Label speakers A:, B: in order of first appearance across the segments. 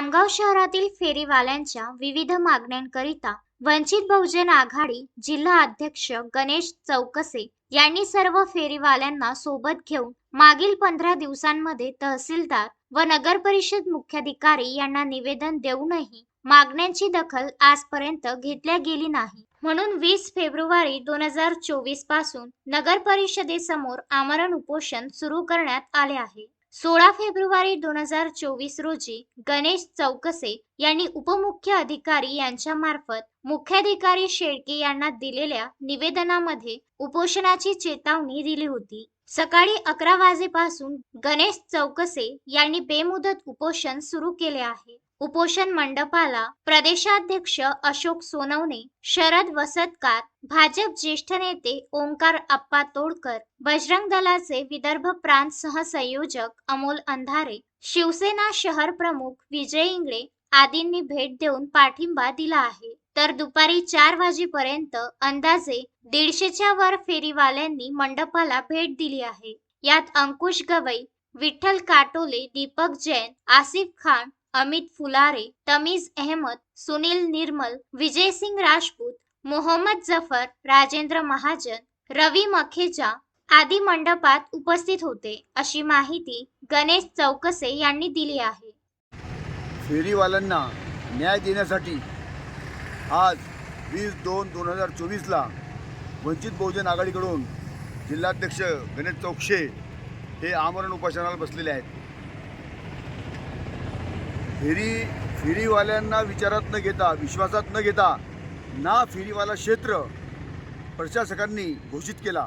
A: खामगाव शहरातील फेरीवाल्यांच्या विविध मागण्यांकरिता वंचित बहुजन आघाडी जिल्हा अध्यक्ष गणेश चौकसे यांनी सर्व फेरीवाल्यांना सोबत घेऊन मागील पंधरा दिवसांमध्ये तहसीलदार व नगर परिषद मुख्याधिकारी यांना निवेदन देऊनही मागण्यांची दखल आजपर्यंत घेतल्या गेली नाही. म्हणून वीस फेब्रुवारी दोन हजार चोवीसपासून नगर परिषदेसमोर आमरण उपोषण सुरू करण्यात आले आहे. सोळा फेब्रुवारी दोन हजार चोवीस रोजी गणेश चौकसे यांनी उपमुख्य अधिकारी यांच्या मार्फत मुख्याधिकारी शेळके यांना दिलेल्या निवेदनामध्ये उपोषणाची चेतावणी दिली होती. सकाळी अकरा वाजेपासून गणेश चौकसे यांनी बेमुदत उपोषण सुरू केले आहे. उपोषण मंडपाला प्रदेशाध्यक्ष अशोक सोनवणे शरद वसतकार भाजप ज्येष्ठ नेते ओंकार आप्पा तोडकर बजरंग दलाचे विदर्भ प्रांत सहसंयोजक अमोल अंधारे शिवसेना शहर प्रमुख विजय इंगळे आदींनी भेट देऊन पाठिंबा दिला आहे. तर दुपारी चार वाजेपर्यंत अंदाजे दीडशेच्या वर फेरीवाल्यांनी मंडपाला भेट दिली आहे. यात अंकुश गवई विठ्ठल काटोले दीपक जैन आसिफ खान अमित फुलारे तमीज अहमद सुनील निर्मल विजयसिंग राजपूत मोहम्मद जफर राजेंद्र महाजन रवी मखेजा आदी मंडपात उपस्थित होते. अशी माहिती गणेश चौकसे यांनी दिली आहे.
B: फेरीवाल्यांना न्याय देण्यासाठी आज वीस दोन दोन हजार चोवीसला वंचित बहुजन आघाडीकडून जिल्हाध्यक्ष गणेश चौकशे हे आमरण उपासनाला बसलेले आहेत. फेरी फेरीवाल्यांना विचारात न घेता विश्वासात न घेता ना फेरीवाला क्षेत्र प्रशासकांनी घोषित केला.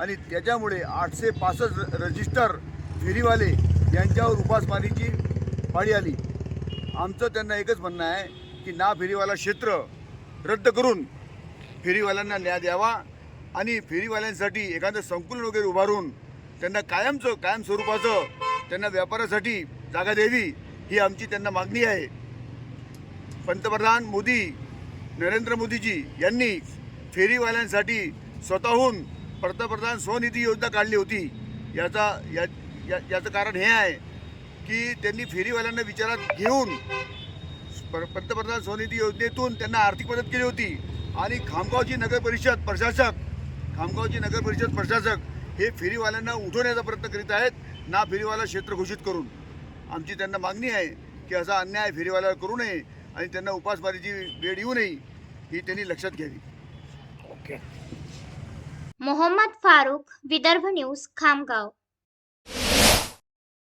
B: आणि त्याच्यामुळे आठशे पासष्ट रजिस्टर फेरीवाले यांच्यावर उपासमारीची पाळी आली. आमचं त्यांना एकच म्हणणं आहे की ना फेरीवाला क्षेत्र रद्द करून फेरीवाल्यांना न्याय द्यावा आणि फेरीवाल्यांसाठी एखादं संकुलन वगैरे उभारून त्यांना कायमचं कायम स्वरूपाचं त्यांना व्यापारासाठी जागा द्यावी. ही आमची त्यांना मागणी आहे. पंतप्रधान मोदी नरेंद्र मोदीजी यांनी फेरीवाल्यांसाठी स्वतःहून पंतप्रधान स्वनिधी योजना काढली होती. याचा या या- याचं कारण हे आहे की त्यांनी फेरीवाल्यांना विचारात घेऊन पंतप्रधान स्वनिधी योजनेतून त्यांना आर्थिक मदत केली होती. आणि खामगावची नगरपरिषद प्रशासक खामगावची नगरपरिषद प्रशासक हे फेरीवाल्यांना उठवण्याचा प्रयत्न करीत आहेत ना फेरीवाला क्षेत्र घोषित करून. आमची त्यांना मागणी आहे की असा अन्याय फेरीवाल्यावर करू नये आणि त्यांना उपासमारीची वेळ येऊ नये ही त्यांनी लक्षात घ्यावी.
A: मोहम्मद फारूक विदर्भ न्यूज खामगाव.